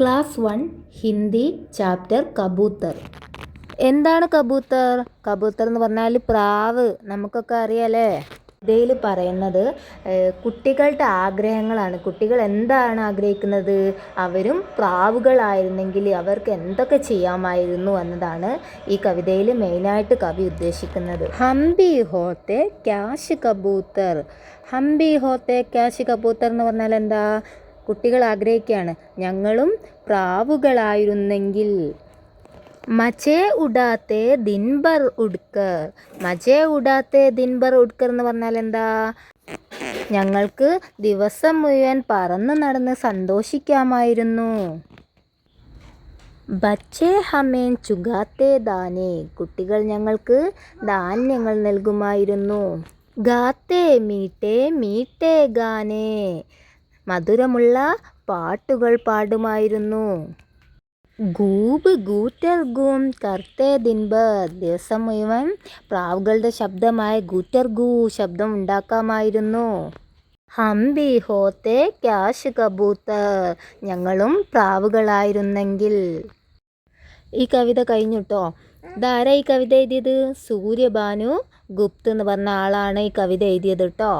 Class one Hindi chapter കബൂത്തർ. എന്താണ് കബൂത്തർ? കബൂത്തർ എന്ന് പറഞ്ഞാൽ പ്രാവ്. നമുക്കൊക്കെ അറിയാലേ. ഇതിൽ പറയുന്നത് കുട്ടികളുടെ ആഗ്രഹങ്ങളാണ്. കുട്ടികൾ എന്താണ് ആഗ്രഹിക്കുന്നത്? അവരും പ്രാവുകളായിരുന്നെങ്കിൽ അവർക്ക് എന്തൊക്കെ ചെയ്യാമായിരുന്നു എന്നതാണ് ഈ കവിതയിൽ മെയിനായിട്ട് കവി ഉദ്ദേശിക്കുന്നത്. ഹംബി ഹോത്തെ ക്യാഷ് കബൂത്തർ. ഹംബി ഹോത്തെ ക്യാഷ് കബൂത്തർ എന്ന് പറഞ്ഞാൽ എന്താ? കുട്ടികൾ ആഗ്രഹിക്കുകയാണ്. ഞങ്ങളും പ്രാവുകളായിരുന്നെങ്കിൽ. മജേ ഉടാത്തെ ദിൻബർ ഉഡ്കർ. മജേ ഉടാത്തെ ദിൻബർ ഉഡ്കർ എന്ന് പറഞ്ഞാൽ എന്താ? ഞങ്ങൾക്ക് ദിവസം മുഴുവൻ പറന്ന് നടന്ന് സന്തോഷിക്കാമായിരുന്നു. ബച്ചേ ഹമേൻ ചുഗാത്തെ ദാനേ. കുട്ടികൾ ഞങ്ങൾക്ക് ധാന്യങ്ങൾ നൽകുമായിരുന്നു. ഗാത്തേ മീട്ടേ മീട്ടേ ഗാനേ. മധുരമുള്ള പാട്ടുകൾ പാടുമായിരുന്നു. ഗൂബ് ഗൂറ്റർ ഗൂം കർത്തേ ദിൻബർ ദിവസം മുഴുവൻ പ്രാവുകളുടെ ശബ്ദമായ ഗൂറ്റർ ഗൂ ശബ്ദം ഉണ്ടാക്കാമായിരുന്നു. ഹംബി ഹോത്തെ ക്യാഷ് കബൂത്തർ ഞങ്ങളും പ്രാവുകളായിരുന്നെങ്കിൽ. ഈ കവിത കഴിഞ്ഞിട്ടോ ഇതാരാ ഈ കവിത എഴുതിയത്? സൂര്യഭാനു ഗുപ്ത് എന്ന് പറഞ്ഞ ആളാണ് ഈ കവിത എഴുതിയത് കേട്ടോ